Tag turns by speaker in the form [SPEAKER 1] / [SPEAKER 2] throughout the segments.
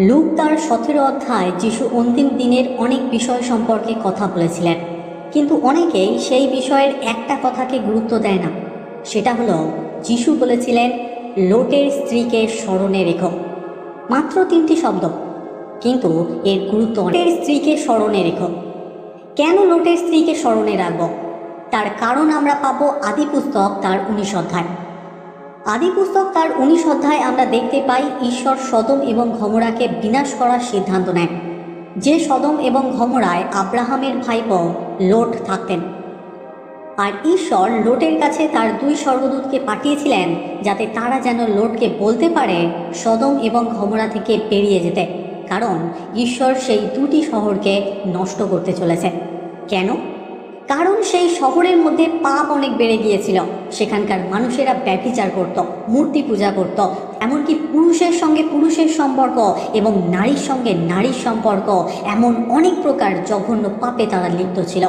[SPEAKER 1] Look তার সতেরো অধ্যায় যিশু অন্তিম দিনের অনেক বিষয় সম্পর্কে কথা বলেছিলেন। কিন্তু অনেকেই সেই বিষয়ের একটা কথাকে গুরুত্ব দেয় না। সেটা হলো, যিশু বলেছিলেন, লোটের স্ত্রীকে স্মরণে রেখো। মাত্র তিনটি শব্দ, কিন্তু এর গুরুত্ব লোটের স্ত্রীকে স্মরণে রেখো। কেন লোটের স্ত্রীকে স্মরণে রাখব? তার কারণ আমরা পাবো আদি পুস্তক তার উনিশ অধ্যায় আদি পুস্তক তার উনিশ অধ্যায় আমরা দেখতে পাই, ঈশ্বর সদম এবং ঘমরাকে বিনাশ করার সিদ্ধান্ত নেয় যে সদম এবং ঘমরায় আব্রাহামের ভাইপো লোট থাকতেন। আর ঈশ্বর লোটের কাছে তার দুই স্বর্গদূতকে পাঠিয়েছিলেন যাতে তারা যেন লোটকে বলতে পারে সদম এবং ঘমরা থেকে বেরিয়ে যেতে, কারণ ঈশ্বর সেই দুটি শহরকে নষ্ট করতে চলেছে কেন? কারণ সেই শহরের মধ্যে পাপ অনেক বেড়ে গিয়েছিল। সেখানকার মানুষেরা ব্যভিচার করত, মূর্তি পূজা করত, এমনকি পুরুষের সঙ্গে পুরুষের সম্পর্ক এবং নারীর সঙ্গে নারীর সম্পর্ক, এমন অনেক প্রকার জঘন্য পাপে তারা লিপ্ত ছিল।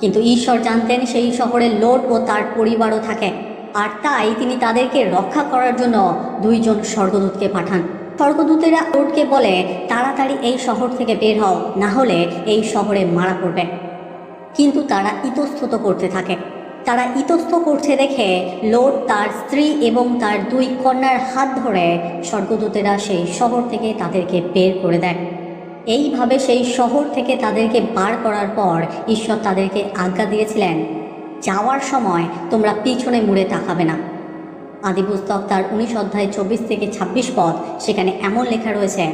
[SPEAKER 1] কিন্তু ঈশ্বর জানতেন সেই শহরে লোট ও তার পরিবারও থাকে। আর তাই তিনি তাদেরকে রক্ষা করার জন্য দুইজন স্বর্গদূতকে পাঠান। স্বর্গদূতেরা লোটকে বলে, তাড়াতাড়ি এই শহর থেকে বের হও, না হলে এই শহরে মারা পড়বে। কিন্তু তারা ইতস্তত করতে থাকে। তারা ইতস্ত করছে দেখে লোট তার স্ত্রী এবং তার দুই কন্যার হাত ধরে স্বর্গদূতেরা সেই শহর থেকে তাদেরকে বের করে দেয়। এইভাবে সেই শহর থেকে তাদেরকে বার করার পর ঈশ্বর তাদেরকে আজ্ঞা দিয়েছিলেন, যাওয়ার সময় তোমরা পিছনে মুড়ে তাকাবে না। আদি পুস্তক তার উনিশ অধ্যায় চব্বিশ থেকে ছাব্বিশ পদ, সেখানে এমন লেখা রয়েছে,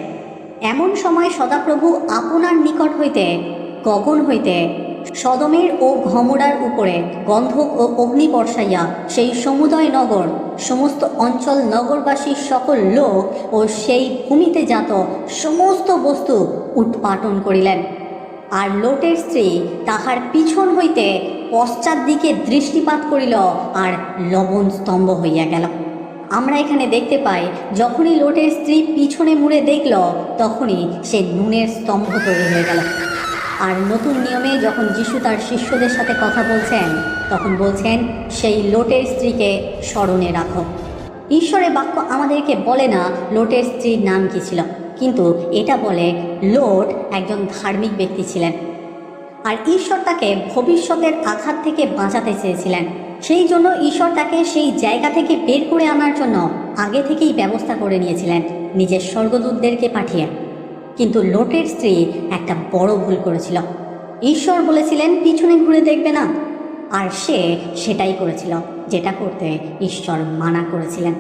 [SPEAKER 1] এমন সময় সদাপ্রভু আপনার নিকট হইতে, গগন হইতে সদমের ও ঘমরার উপরে গন্ধক ও অগ্নি বর্ষাইয়া সেই সমুদয় নগর, সমস্ত অঞ্চল নগরবাসী সকল লোক ও সেই ভূমিতে জাত সমস্ত বস্তু উৎপাটন করিলেন। আর লোটের স্ত্রী তাহার পিছন হইতে পশ্চাৎ দিকে দৃষ্টিপাত করিল আর লবণ স্তম্ভ হইয়া গেল। আমরা এখানে দেখতে পাই, যখনই লোটের স্ত্রী পিছনে মুড়ে দেখল, তখনই সে নুনের স্তম্ভ তৈরি হয়ে গেল। আর নতুন নিয়মে যখন যিশু তার শিষ্যদের সাথে কথা বলছেন, তখন বলছেন, সেই লোটের স্ত্রীকে স্মরণে রাখো। ঈশ্বরের বাক্য আমাদেরকে বলে না, লোটের স্ত্রীর নাম কী ছিল? কিন্তু এটা বলে, লোট একজন ধার্মিক ব্যক্তি ছিলেন। আর ঈশ্বর তাকে ভবিষ্যতের আঘাত থেকে বাঁচাতে চেয়েছিলেন। সেই জন্য ঈশ্বর তাকে সেই জায়গা থেকে বের করে আনার জন্য আগে থেকেই ব্যবস্থা করে নিয়েছিলেন। নিজের স্বর্গদূতদেরকে পাঠিয়ে। কিন্তু লোটের স্ত্রী একটা বড় ভুল করেছিল। ঈশ্বর বলেছিলেন, পিছনে ঘুরে দেখবে না। আর সে সেটাই করেছিল, যেটা করতে ঈশ্বর মানা করেছিলেন।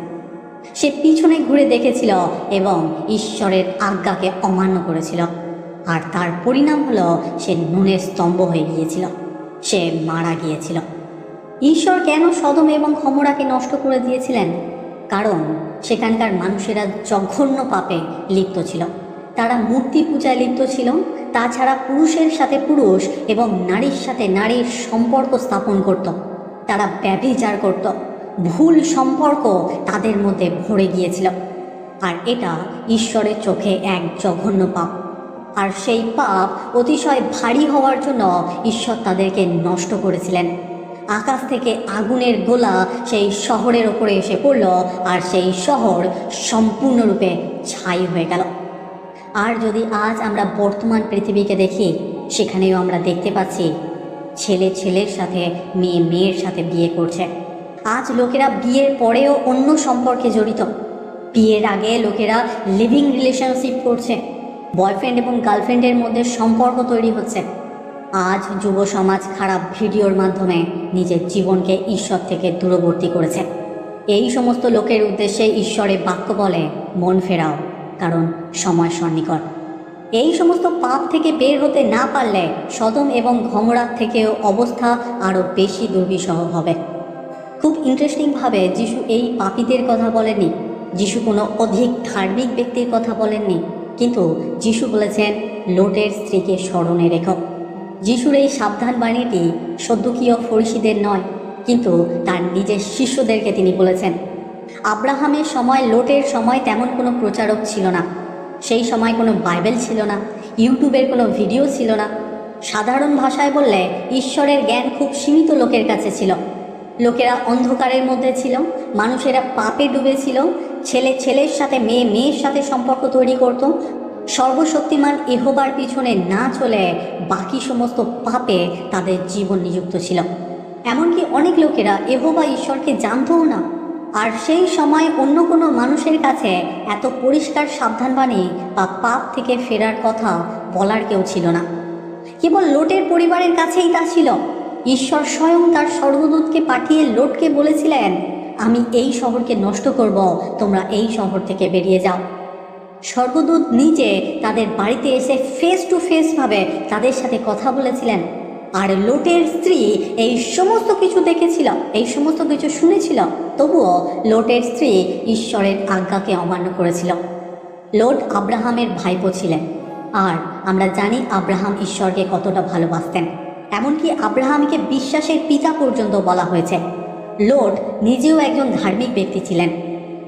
[SPEAKER 1] সে পিছনে ঘুরে দেখেছিল এবং ঈশ্বরের আজ্ঞাকে অমান্য করেছিল। আর তার পরিণাম হলো, সে নুনের স্তম্ভ হয়ে গিয়েছিল। সে মারা গিয়েছিল। ঈশ্বর কেন সদম এবং ক্ষমরাকে নষ্ট করে দিয়েছিলেন? কারণ সেখানকার মানুষেরা জঘন্য পাপে লিপ্ত ছিল। তারা মূর্তি পূজায় লিপ্ত ছিল। তাছাড়া পুরুষের সাথে পুরুষ এবং নারীর সাথে নারীর সম্পর্ক স্থাপন করত। তারা ব্যভিচার করত। ভুল সম্পর্ক তাদের মধ্যে ভরে গিয়েছিল। আর এটা ঈশ্বরের চোখে এক জঘন্য পাপ। আর সেই পাপ অতিশয় ভারী হওয়ার জন্য ঈশ্বর তাদেরকে নষ্ট করেছিলেন। আকাশ থেকে আগুনের গোলা সেই শহরের ওপরে এসে পড়ল আর সেই শহর সম্পূর্ণরূপে ছাই হয়ে গেল। আর যদি আজ আমরা বর্তমান পৃথিবীকে দেখি, সেখানেও আমরা দেখতে পাচ্ছি ছেলে ছেলের সাথে মেয়ে মেয়ের সাথে বিয়ে করছে। আজ লোকেরা বিয়ের পরেও অন্য সম্পর্কে জড়িত। বিয়ের আগে লোকেরা লিভিং রিলেশনশিপ করছে। বয়ফ্রেন্ড এবং গার্লফ্রেন্ডের মধ্যে সম্পর্ক তৈরি হচ্ছে। আজ যুব সমাজ খারাপ ভিডিওর মাধ্যমে নিজের জীবনকে ঈশ্বর থেকে দূরবর্তী করেছে। এই সমস্ত লোকের উদ্দেশ্যে ঈশ্বরে বাক্য বলে, মন ফেরাও। কারণ সময় সন্নিকট। এই সমস্ত পাপ থেকে বের হতে না পারলে সদম এবং ঘমরাত থেকেও অবস্থা আরও বেশি দুর্বিষহ হবে। খুব ইন্টারেস্টিংভাবে যিশু এই পাপীদের কথা বলেননি। যিশু কোনো অধিক ধার্মিক ব্যক্তির কথা বলেননি, কিন্তু যিশু বলেছেন, লোটের স্ত্রীকে স্মরণে রেখো। যিশুর এই সাবধান বাণীটি সদ্যকীয় ফরিসিদের নয়, কিন্তু তার নিজের শিষ্যদেরকে তিনি বলেছেন। আব্রাহামের সময়, লোটের সময় তেমন কোনো প্রচারক ছিল না। সেই সময় কোনো বাইবেল ছিল না, ইউটিউবের কোনো ভিডিও ছিল না। সাধারণ ভাষায় বললে ঈশ্বরের জ্ঞান খুব সীমিত লোকের কাছে ছিল। লোকেরা অন্ধকারের মধ্যে ছিল, মানুষেরা পাপে ডুবেছিল ছেলে ছেলের সাথে মেয়ে মেয়ের সাথে সম্পর্ক তৈরি করত। সর্বশক্তিমান এহোবার পিছনে না চলে বাকি সমস্ত পাপে তাদের জীবন নিযুক্ত ছিল। এমনকি অনেক লোকেরা এহোবা ঈশ্বরকে জানতও না। আর সেই সময় অন্য কোনো মানুষের কাছে এত পরিষ্কার সাবধানবাণী বা পাপ থেকে ফেরার কথা বলার কেউ ছিল না। কেবল লোটের পরিবারের কাছেই তা ছিল। ঈশ্বর স্বয়ং তার স্বর্গদূতকে পাঠিয়ে লোটকে বলেছিলেন, আমি এই শহরকে নষ্ট করব, তোমরা এই শহর থেকে বেরিয়ে যাও। স্বর্গদূত নিজে তাদের বাড়িতে এসে ফেস টু ফেস ভাবে তাদের সাথে কথা বলেছিলেন। আর লোটের স্ত্রী এই সমস্ত কিছু দেখেছিল, এই সমস্ত কিছু শুনেছিল। তবুও লোটের স্ত্রী ঈশ্বরের আজ্ঞাকে অমান্য করেছিল। লোট আব্রাহামের ভাইপো ছিলেন। আর আমরা জানি আব্রাহাম ঈশ্বরকে কতটা ভালোবাসতেন। এমনকি আব্রাহামকে বিশ্বাসের পিতা পর্যন্ত বলা হয়েছে। লোট নিজেও একজন ধার্মিক ব্যক্তি ছিলেন।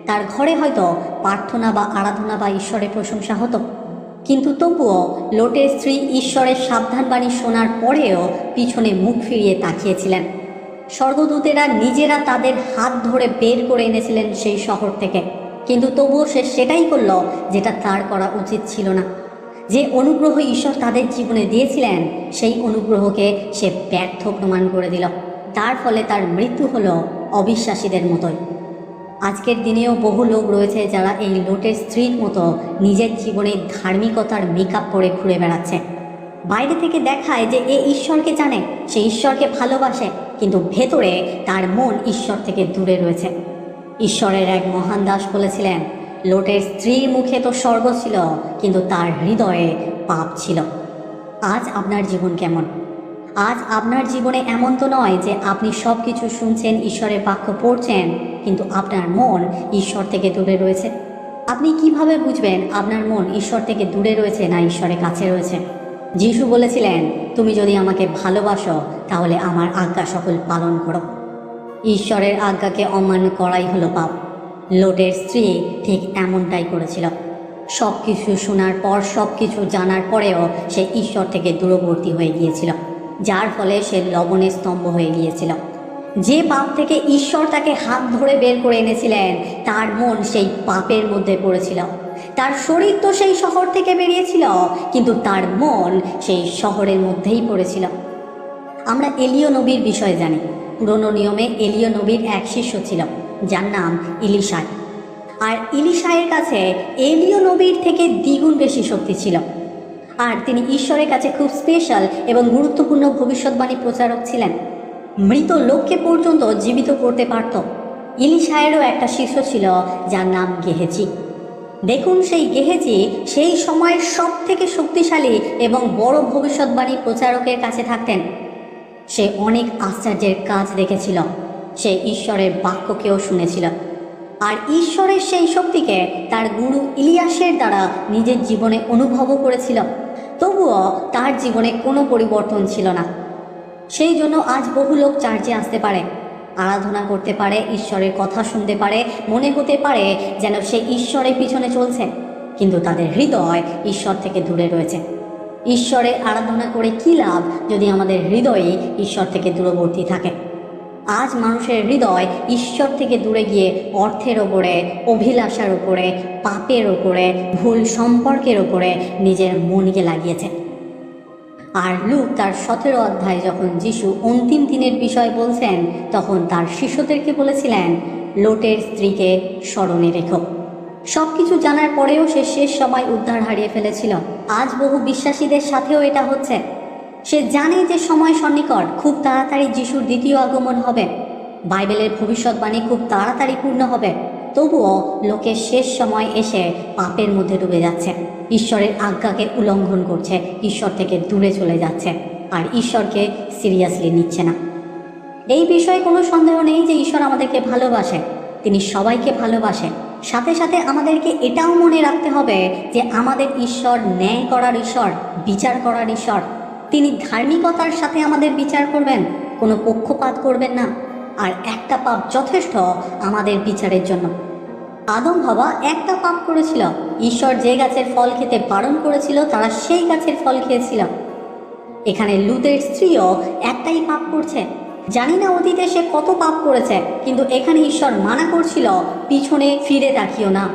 [SPEAKER 1] তার ঘরে হয়তো প্রার্থনা বা আরাধনা বা ঈশ্বরের প্রশংসা হতো। কিন্তু তবুও লোটের স্ত্রী ঈশ্বরের সাবধানবাণী শোনার পরেও পিছনে মুখ ফিরিয়ে তাকিয়েছিলেন। স্বর্গদূতেরা নিজেরা তাদের হাত ধরে বের করে এনেছিলেন সেই শহর থেকে। কিন্তু তবুও সে সেটাই করল যেটা তার করা উচিত ছিল না। যে অনুগ্রহ ঈশ্বর তাদের জীবনে দিয়েছিলেন, সেই অনুগ্রহকে সে ব্যর্থ প্রমাণ করে দিল। তার ফলে তার মৃত্যু হলো অবিশ্বাসীদের মতোই। আজকের দিনেও বহু লোক রয়েছে যারা এই লোটের স্ত্রীর মতো নিজের জীবনে ধার্মিকতার মেকআপ পরে ঘুরে বেড়াচ্ছে। বাইরে থেকে দেখায় যে এ ঈশ্বরকে জানে, সে ঈশ্বরকে ভালোবাসে, কিন্তু ভেতরে তার মন ঈশ্বর থেকে দূরে রয়েছে। ঈশ্বরের এক মহান দাস বলেছিলেন, লোটের স্ত্রীর মুখে তো স্বর্গ ছিল, কিন্তু তার হৃদয়ে পাপ ছিল। আজ আপনার জীবন কেমন? আজ আপনার জীবনে এমন তো নয় যে আপনি সব কিছু শুনছেন, ঈশ্বরের বাক্য পড়ছেন, কিন্তু আপনার মন ঈশ্বর থেকে দূরে রয়েছে। আপনি কীভাবে বুঝবেন আপনার মন ঈশ্বর থেকে দূরে রয়েছে না ঈশ্বরের কাছে রয়েছে? যিশু বলেছিলেন, তুমি যদি আমাকে ভালোবাসো, তাহলে আমার আজ্ঞা সকল পালন করো। ঈশ্বরের আজ্ঞাকে অমান্য করাই হলো পাপ। লোটের স্ত্রী ঠিক এমনটাই করেছিল। সব কিছু শোনার পর সব কিছু জানার পরেও সে ঈশ্বর থেকে দূরবর্তী হয়ে গিয়েছিল, যার ফলে সে লবণের স্তম্ভ হয়ে গিয়েছিল। যে পাপ থেকে ঈশ্বর তাকে হাত ধরে বের করে এনেছিলেন, তার মন সেই পাপের মধ্যে পড়েছিল। তার শরীর তো সেই শহর থেকে বেরিয়েছিল, কিন্তু তার মন সেই শহরের মধ্যেই পড়েছিল। আমরা এলিও নবীর বিষয়ে জানি। পুরনো নিয়মে এলিও নবীর এক শিষ্য ছিল, যার নাম ইলিশায় আর ইলিশায়ের কাছে এলিও নবীর থেকে দ্বিগুণ বেশি শক্তি ছিল। আর তিনি ঈশ্বরের কাছে খুব স্পেশাল এবং গুরুত্বপূর্ণ ভবিষ্যৎবাণী প্রচারক ছিলেন। মৃত লোককে পর্যন্ত জীবিত করতে পারত। ইলিশায়েরও একটা শিষ্য ছিল, যার নাম গেহেজি। দেখুন সেই গেহেজি সেই সময়ের সব থেকে শক্তিশালী এবং বড় ভবিষ্যৎবাণী প্রচারকের কাছে থাকতেন। সে অনেক আশ্চর্যের কাজ দেখেছিল। সে ঈশ্বরের বাক্যকেও শুনেছিল। আর ঈশ্বরের সেই শক্তিকে তার গুরু ইলিয়াসের দ্বারা নিজের জীবনে অনুভবও করেছিল। তবুও তার জীবনে কোনো পরিবর্তন ছিল না। সেই জন্য আজ বহু লোক চার্চে আসতে পারে। আরাধনা করতে পারে, ঈশ্বরের কথা শুনতে পারে, মনে হতে পারে যেন সে ঈশ্বরের পিছনে চলছে। কিন্তু তাদের হৃদয় ঈশ্বর থেকে দূরে রয়েছে। ঈশ্বরের আরাধনা করে কী লাভ যদি আমাদের হৃদয়ে ঈশ্বর থেকে দূরবর্তী থাকে? আজ মানুষের হৃদয় ঈশ্বর থেকে দূরে গিয়ে অর্থের ওপরে, অভিলাষার ওপরে, পাপের ওপরে, ভুল সম্পর্কের ওপরে নিজের মনকে লাগিয়েছে। আর লুক তার সতেরো অধ্যায় যখন যিশু অন্তিম দিনের বিষয় বলছেন, তখন তার শিষ্যদেরকে বলেছিলেন, লোটের স্ত্রীকে স্মরণে রেখো। সব কিছু জানার পরেও সে শেষ সময় উদ্ধার হারিয়ে ফেলেছিল। আজ বহু বিশ্বাসীদের সাথেও এটা হচ্ছে। সে জানে যে সময় সন্নিকট, খুব তাড়াতাড়ি যিশুর দ্বিতীয় আগমন হবে। বাইবেলের ভবিষ্যৎবাণী খুব তাড়াতাড়ি পূর্ণ হবে। তবুও লোকের শেষ সময় এসে পাপের মধ্যে ডুবে যাচ্ছে। ঈশ্বরের আজ্ঞাকে উল্লঙ্ঘন করছে, ঈশ্বর থেকে দূরে চলে যাচ্ছে, আর ঈশ্বরকে সিরিয়াসলি নিচ্ছে না। এই বিষয়ে কোনো সন্দেহ নেই যে ঈশ্বর আমাদেরকে ভালোবাসে। তিনি সবাইকে ভালোবাসে। সাথে সাথে আমাদেরকে এটাও মনে রাখতে হবে যে আমাদের ঈশ্বর ন্যায় করার ঈশ্বর, বিচার করার ঈশ্বর। তিনি ধার্মিকতার সাথে আমাদের বিচার করবেন, কোনো পক্ষপাত করবেন না। আর একটা পাপ যথেষ্ট আমাদের বিচারের জন্য। আদম ভাবা একটা পাপ করেছিল। ঈশ্বর যে গাছের ফল খেতে বারণ করেছিল, তারা সেই গাছের ফল খেয়েছিল। এখানে লুতের স্ত্রীও একটাই পাপ করছে। জানি না অতীতে সে কত পাপ করেছে, কিন্তু এখানে ঈশ্বর মানা করছিল, পিছনে ফিরে তাকিও না।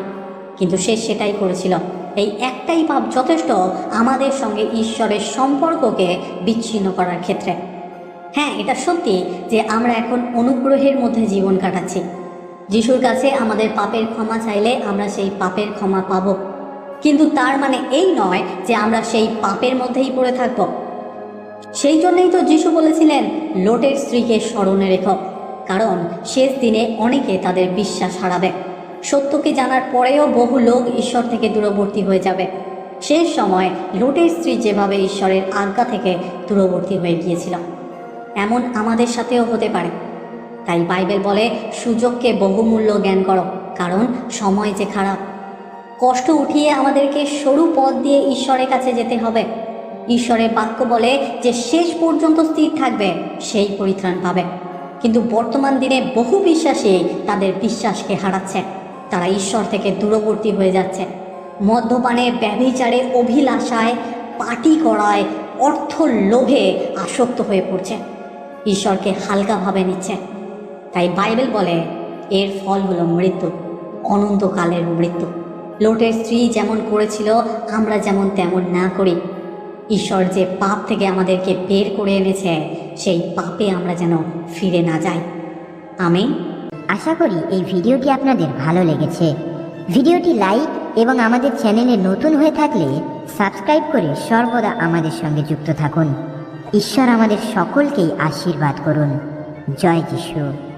[SPEAKER 1] কিন্তু সে সেটাই করেছিল। এই একটাই পাপ যথেষ্ট আমাদের সঙ্গে ঈশ্বরের সম্পর্ককে বিচ্ছিন্ন করার ক্ষেত্রে। হ্যাঁ এটা সত্যি যে আমরা এখন অনুগ্রহের মধ্যে জীবন কাটাচ্ছি। যিশুর কাছে আমাদের পাপের ক্ষমা চাইলে আমরা সেই পাপের ক্ষমা পাব। কিন্তু তার মানে এই নয় যে আমরা সেই পাপের মধ্যেই পড়ে থাকব। সেই জন্যই তো যিশু বলেছিলেন, লোটের স্ত্রীকে স্মরণে রেখো। কারণ শেষ দিনে অনেকে তাদের বিশ্বাস হারাবে। সত্যকে জানার পরেও বহু লোক ঈশ্বর থেকে দূরবর্তী হয়ে যাবে। শেষ সময় লোটের স্ত্রী যেভাবে ঈশ্বরের আজ্ঞা থেকে দূরবর্তী হয়ে গিয়েছিল। এমন আমাদের সাথেও হতে পারে। তাই বাইবেল বলে, সুযোগকে বহুমূল্য জ্ঞান করো, কারণ সময় যে খারাপ। কষ্ট উঠিয়ে আমাদেরকে সরু পথ দিয়ে ঈশ্বরের কাছে যেতে হবে। ঈশ্বরের বাক্য বলে যে, শেষ পর্যন্ত স্থির থাকবে, সেই পরিত্রাণ পাবে। কিন্তু বর্তমান দিনে বহু বিশ্বাসী তাদের বিশ্বাসকে হারাচ্ছে। তারা ঈশ্বর থেকে দূরবর্তী হয়ে যাচ্ছে। মদ্যপানে, ব্যভিচারে, অভিলাষায়, পাটি করায় অর্থ লোভে আসক্ত হয়ে পড়ছে। ঈশ্বরকে হালকাভাবে নিচ্ছে। তাই বাইবেল বলে, এর ফল হলো মৃত্যু, অনন্তকালের মৃত্যু। লোটের স্ত্রী যেমন করেছিল, আমরা যেমন তেমন না করি। ঈশ্বর যে পাপ থেকে আমাদেরকে বের করে এনেছে, সেই পাপে আমরা যেন ফিরে না যাই। আমি
[SPEAKER 2] আশা করি এই ভিডিওটি আপনাদের ভালো লেগেছে। ভিডিওটি লাইক এবং আমাদের চ্যানেলে নতুন হয়ে থাকলে সাবস্ক্রাইব করে সর্বদা আমাদের সঙ্গে যুক্ত থাকুন। ঈশ্বর আমাদের সকলকেই আশীর্বাদ করুন। জয় যিশু।